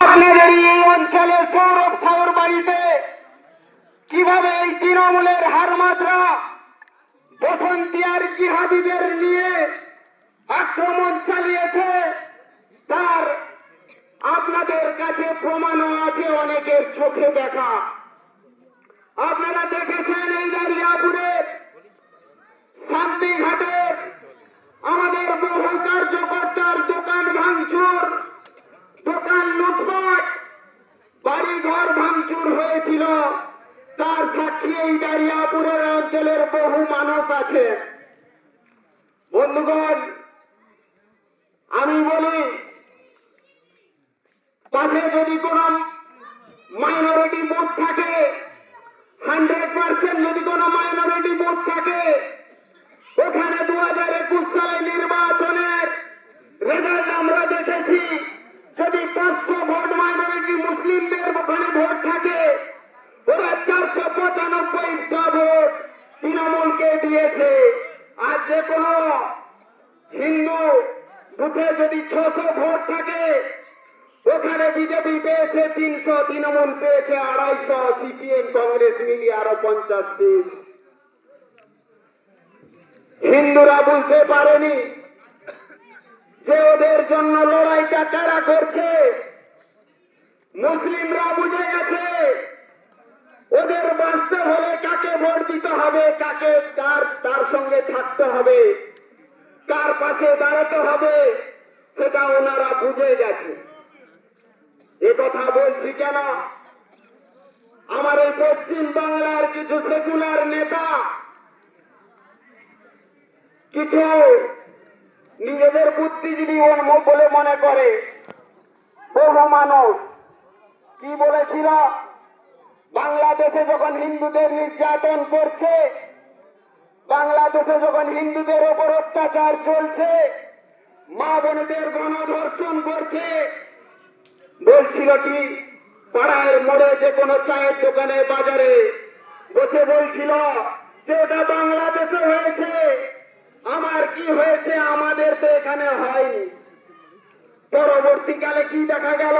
আপনাদের এই অঞ্চলে সৌরভ সাউর বাড়িতে কীভাবে এই তৃণমূলের হারমাত্রা বসন্তিয়ার জিহাদিদের নিয়ে আক্রমণ চালিয়েছে, তার আপনাদের কাছে প্রমাণও আছে, অনেকের চোখে দেখা। আপনারা দেখেছেন এই দারিয়াপুরের শান্তিঘাটের আমাদের বহু কার্যকর্তার দোকান ভাঙচুর। দোকান লুটপাট বাড়ি ঘর ভাঙচুর হয়েছিল। তার সাক্ষী এই দারিয়াপুরের অঞ্চলের বহু মানুষ আছে। বন্ধুগণ, আমি বলি পাশে যদি কোন মাইনরিটি বুথ থাকে হান্ড্রেড পার্সেন্ট যদি কোন মাইনরিটি বুথ থাকে, ওখানে দু হাজার একুশ সালে নির্বাচনের রেজাল্ট আমরা দেখেছি। যদি পাঁচশো ভোট মাইনরিটি মুসলিমদের ওখানে ভোট থাকে, ওরা চারশো পঁচানব্বইটা ভোট তৃণমূলকে দিয়েছে। আর যে কোনো হিন্দু বুথে যদি ছশো ভোট থাকে, ওখানে বিজেপি পেয়েছে তিনশো, তৃণমূল পেয়েছে আড়াইশো, সিপিএম, কংগ্রেস মিলিয়ে আরও পঞ্চাশ পেয়েছে হিন্দুরা বুঝতে পারেনি যে ওদের জন্য লড়াইটা কারা করছে? মুসলিমরা বুঝে গেছে। ওদের বাঁচতে হলে কাকে ভোট দিতে হবে, কাকে কার, তার সঙ্গে থাকতে হবে, কার পাশে দাঁড়াতে হবে, সেটা ওনারা বুঝে গেছে। এ কথা বলছি কেন? আমার এই পশ্চিম বাংলার কিছু সেকুলার নেতা, কিছু নিজেদের বুদ্ধিজীবী বলে মনে করে। বহু মানুষ। কি বলেছিল? বাংলাদেশে যখন হিন্দুদের নির্যাতন করছে, বাংলাদেশে যখন হিন্দুদের ওপর অত্যাচার চলছে, মা বোনদের গণধর্ষণ করছে। বলছিল কি? পাড়ার মোড়ে যে কোনো চায়ের দোকানে, বাজারে বসে বলছিল যে, ওটা বাংলাদেশে হয়েছে। কি হয়েছে আমাদের তো এখানে হয়নি। পরবর্তীকালে কি দেখা গেল?